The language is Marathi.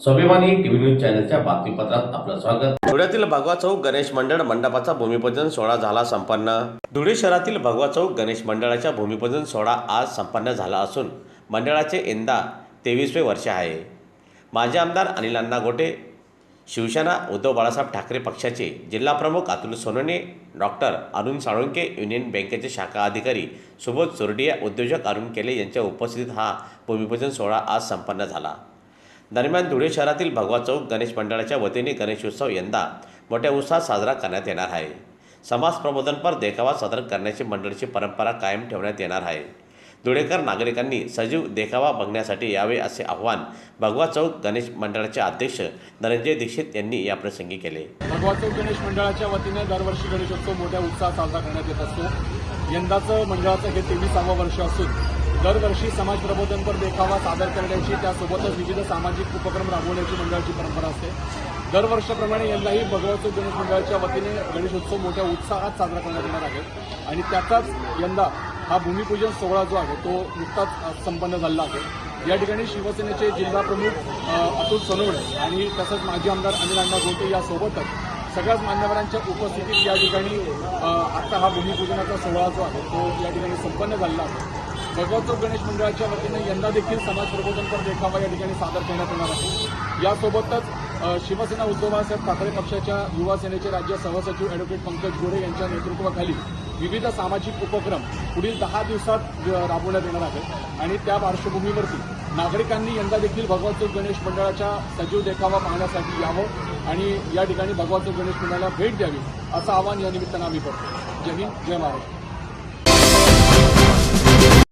स्वाभिमानी टीव्ही न्यूज चॅनलच्या बातमीपत्रात आपलं स्वागत. धुळ्यातील भगवा चौक गणेश मंडळ मंडपाचा भूमिपूजन सोहळा झाला संपन्न. धुळे शहरातील भगवा चौक गणेश मंडळाच्या भूमिपूजन सोहळा आज संपन्न झाला असून मंडळाचे यंदा तेवीसवे वर्ष आहे. माजी आमदार अनिल अण्णा गोटे शिवसेना उद्धव बाळासाहेब ठाकरे पक्षाचे जिल्हाप्रमुख अतुल सोनोने डॉक्टर अरुण साळुंके युनियन बँकेचे शाखा अधिकारी सुबोध चोरडिया उद्योजक अरुण केले यांच्या उपस्थितीत हा भूमिपूजन सोहळा आज संपन्न झाला. दरम्यान धुळे शहरातील भगवा चौक गणेश मंडळाच्या वतीने गणेशोत्सव यंदा मोठ्या उत्साहात साजरा करण्यात येणार आहे. समाज प्रबोधनपर देखावा सादर करण्याची मंडळाची परंपरा कायम ठेवण्यात येणार आहे. धुळेकर नागरिकांनी सजीव देखावा बघण्यासाठी यावे असे आव्हान भगवा चौक गणेश मंडळाचे अध्यक्ष धनंजय दीक्षित यांनी याप्रसंगी केले. भगवा चौक गणेश मंडळाच्या वतीने दरवर्षी गणेशोत्सव मोठ्या उत्साहात साजरा करण्यात येत असतो. यंदाचं मंडळाचं हे तेवीसावं वर्ष असून दरवर्षी समाज प्रबोधनपर देखावा सादर करण्याची त्यासोबतच विविध सामाजिक उपक्रम राबवण्याची मंडळाची परंपरा असते. दरवर्षाप्रमाणे यंदाही भगवा गणेश मंडळाच्या वतीने गणेशोत्सव मोठ्या उत्साहात साजरा करण्यात येणार आहे. आणि त्याचाच यंदा हा भूमिपूजन सोहळा जो आहे तो नुकताच संपन्न झालेला आहे. या ठिकाणी शिवसेनेचे जिल्हाप्रमुख अतुल सोनवणे आणि तसंच माजी आमदार अनिल अण्णा गोटे यासोबतच सगळ्याच मान्यवरांच्या उपस्थितीत या ठिकाणी आता हा भूमिपूजनाचा सोहळा जो आहे तो या ठिकाणी संपन्न झालेला आहे. भगवत गणेश मंडळाच्या वतीने यंदा देखील समाज प्रबोधनपर देखावा या ठिकाणी सादर करण्यात येणार आहे. यासोबतच शिवसेना उद्धव बाळासाहेब ठाकरे पक्षाच्या युवा सेनेचे राज्य सहसचिव अॅडव्होकेट पंकज गोरे यांच्या नेतृत्वाखाली विविध सामाजिक उपक्रम पुढील दहा दिवसात राबवण्यात येणार आहेत. आणि त्या पार्श्वभूमीवरती नागरिकांनी यंदा देखील भगवत गणेश मंडळाच्या सजीव देखावा पाहण्यासाठी यावं आणि या ठिकाणी भगवत गणेश मंडळाला भेट द्यावी असं आवाहन या निमित्तानं आम्ही करतो. जय हिंद जय महाराष्ट्र.